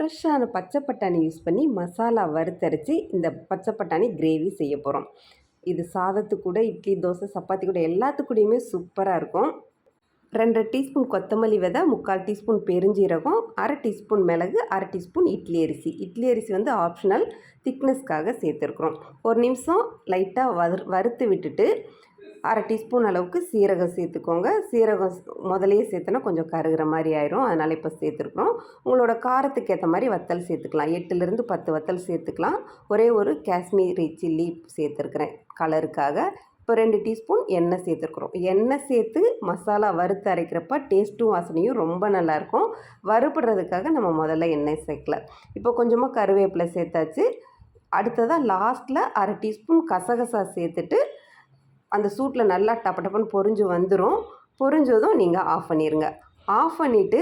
ஃப்ரெஷ்ஷான பச்சை பட்டாணி யூஸ் பண்ணி மசாலா வறுத்தரைச்சி இந்த பச்சை பட்டாணி கிரேவி செய்ய போகிறோம் இது சாதத்து கூட இட்லி தோசை சப்பாத்தி கூட எல்லாத்துக்கூடையுமே சூப்பராக இருக்கும். ரெண்டு டீஸ்பூன் கொத்தமல்லி விதை முக்கால் டீஸ்பூன் பெருஞ்சீரகம் அரை டீஸ்பூன் மிளகு அரை டீஸ்பூன் இட்லி அரிசி. இட்லி அரிசி வந்து ஆப்ஷனல் திக்னஸ்க்காக சேர்த்துருக்குறோம். ஒரு நிமிஷம் லைட்டாக வறு வறுத்து விட்டுட்டு அரை டீஸ்பூன் அளவுக்கு சீரகம் சேர்த்துக்கோங்க. சீரகம் முதலையே சேர்த்தனா கொஞ்சம் கருகிற மாதிரி ஆயிரும். அதனால் இப்போ சேர்த்துருக்குறோம். உங்களோட காரத்துக்கு ஏற்ற மாதிரி வத்தல் சேர்த்துக்கலாம். எட்டுலேருந்து பத்து வத்தல் சேர்த்துக்கலாம். ஒரே ஒரு காஷ்மீரி சில்லி சேர்த்துருக்குறேன் கலருக்காக. இப்போ ரெண்டு டீஸ்பூன் எண்ணெய் சேர்த்துருக்குறோம். எண்ணெய் சேர்த்து மசாலா வறுத்து அரைக்கிறப்ப டேஸ்ட்டும் வாசனையும் ரொம்ப நல்லாயிருக்கும் வறுபடுறதுக்காக நம்ம முதல்ல எண்ணெய் சேர்க்கல. இப்போ கொஞ்சமாக கருவேப்பிலை சேர்த்தாச்சு. அடுத்ததாக லாஸ்ட்டில் அரை டீஸ்பூன் கசகசா சேர்த்துட்டு அந்த சூட்டில் நல்லா டப்ப டப்புன்னு பொரிஞ்சு வந்துடும் பொரிஞ்சதும் நீங்கள் ஆஃப் பண்ணிடுங்க ஆஃப் பண்ணிவிட்டு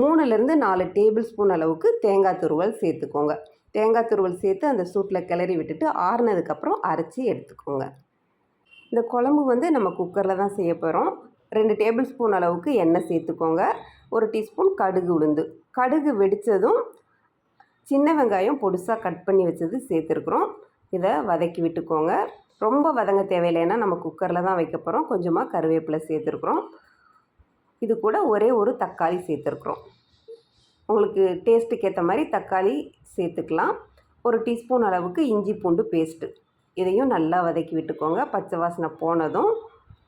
மூணுலேருந்து நாலு டேபிள் ஸ்பூன் அளவுக்கு தேங்காய் துருவல் சேர்த்துக்கோங்க. தேங்காய் துருவல் சேர்த்து அந்த சூட்டில் கிளறி விட்டுட்டு ஆறுனதுக்கப்புறம் அரைச்சி எடுத்துக்கோங்க. இந்த குழம்பு வந்து நம்ம குக்கரில் தான் செய்ய போகிறோம் ரெண்டு டேபிள் ஸ்பூன் அளவுக்கு எண்ணெய் சேர்த்துக்கோங்க. ஒரு டீஸ்பூன் கடுகு உளுந்து. கடுகு வெடித்ததும் சின்ன வெங்காயம் பொடிசாக கட் பண்ணி வச்சது சேர்த்துருக்குறோம். இதை வதக்கி விட்டுக்கோங்க. ரொம்ப வதங்க தேவையில்லைன்னா நம்ம குக்கரில் தான் வைக்க போகிறோம் கொஞ்சமாக கருவேப்பிலை சேர்த்துருக்குறோம். இது கூட ஒரே ஒரு தக்காளி சேர்த்துருக்குறோம். உங்களுக்கு டேஸ்ட்டுக்கு ஏற்ற மாதிரி தக்காளி சேர்த்துக்கலாம். ஒரு டீஸ்பூன் அளவுக்கு இஞ்சி பூண்டு பேஸ்ட்டு. இதையும் நல்லா வதக்கி விட்டுக்கோங்க. பச்சை வாசனை போனதும்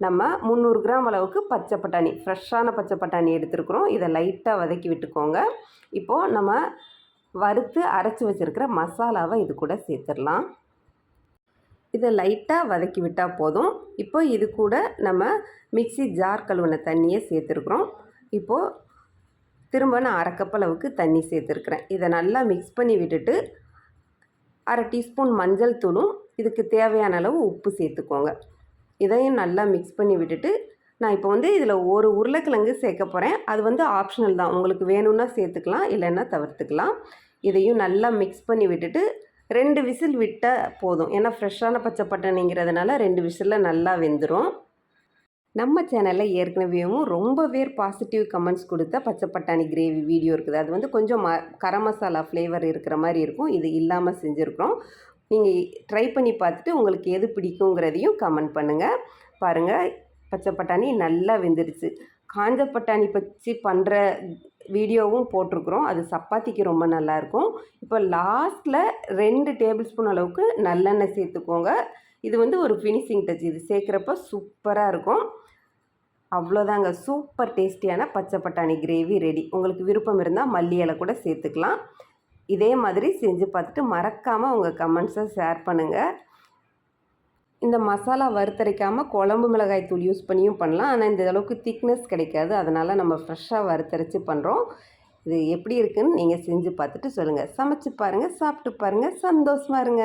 நம்ம முந்நூறு கிராம் அளவுக்கு பச்சை பட்டாணி ஃப்ரெஷ்ஷான பச்சை பட்டாணி எடுத்துருக்குறோம். இதை லைட்டாக வதக்கி விட்டுக்கோங்க. இப்போது நம்ம வறுத்து அரைச்சி வச்சுருக்கிற மசாலாவை இது கூட சேர்த்துடலாம். இதை லைட்டாக வதக்கி விட்டால் போதும். இப்போ இது கூட நம்ம மிக்சி ஜார் கழுவின தண்ணியை சேர்த்துருக்குறோம். இப்போது திரும்ப நான் அரைக்கப்பளவுக்கு தண்ணி சேர்த்துருக்குறேன். இதை நல்லா மிக்ஸ் பண்ணி விட்டுட்டு அரை டீஸ்பூன் மஞ்சள் தூளும் இதுக்கு தேவையான அளவு உப்பு சேர்த்துக்கோங்க. இதையும் நல்லா மிக்ஸ் பண்ணி விட்டுட்டு நான் இப்போ வந்து இதில் ஒரு உருளைக்கிழங்கு சேர்க்க போகிறேன் அது வந்து ஆப்ஷனல் தான். உங்களுக்கு வேணும்னா சேர்த்துக்கலாம் இல்லைன்னா தவிர்த்துக்கலாம். இதையும் நல்லா மிக்ஸ் பண்ணி விட்டுட்டு ரெண்டு விசில் விட்டால் போதும். ஏன்னா ஃப்ரெஷ்ஷான பச்சை பட்டாணிங்கிறதுனால ரெண்டு விசிலில் நல்லா வெந்துடும் நம்ம சேனலில் ஏற்கனவேவும் ரொம்பவே பாசிட்டிவ் கமெண்ட்ஸ் கொடுத்த பச்சை பட்டாணி கிரேவி வீடியோ இருக்குது. அது வந்து கொஞ்சம் ம கரம் மசாலா ஃப்ளேவர் இருக்கிற மாதிரி இருக்கும். இது இல்லாமல் செஞ்சுருக்குறோம். நீங்கள் ட்ரை பண்ணி பார்த்துட்டு உங்களுக்கு எது பிடிக்குங்கிறதையும் கமெண்ட் பண்ணுங்கள் பாருங்கள் பச்சை பட்டாணி நல்லா வெந்துடுச்சு. காஞ்ச பட்டாணி பச்சி பண்ணுற வீடியோவும் போட்டிருக்குறோம். அது சப்பாத்திக்கு ரொம்ப நல்லாயிருக்கும். இப்போ லாஸ்ட்டில் ரெண்டு டேபிள் ஸ்பூன் அளவுக்கு நல்லெண்ணெய் சேர்த்துக்கோங்க. இது வந்து ஒரு ஃபினிஷிங் டச் இது சேர்க்குறப்ப சூப்பராக இருக்கும். அவ்வளோதாங்க. சூப்பர் டேஸ்டியான பச்சை பட்டாணி கிரேவி ரெடி உங்களுக்கு விருப்பம் இருந்தால் மல்லி இலை கூட சேர்த்துக்கலாம். இதே மாதிரி செஞ்சு பார்த்துட்டு மறக்காமல் உங்கள் கமெண்ட்ஸை ஷேர் பண்ணுங்கள் இந்த மசாலா வறுத்தரைக்காமல் குழம்பு மிளகாய் தூள் யூஸ் பண்ணியும் பண்ணலாம். ஆனால் இந்த அளவுக்கு திக்னஸ் கிடைக்காது. அதனால் நம்ம ஃப்ரெஷ்ஷாக வறுத்தரைச்சி பண்ணுறோம் இது எப்படி இருக்குதுன்னு நீங்கள் செஞ்சு பார்த்துட்டு சொல்லுங்கள் சமைச்சு பாருங்கள் சாப்பிட்டு பாருங்கள் சந்தோஷமாக இருங்க.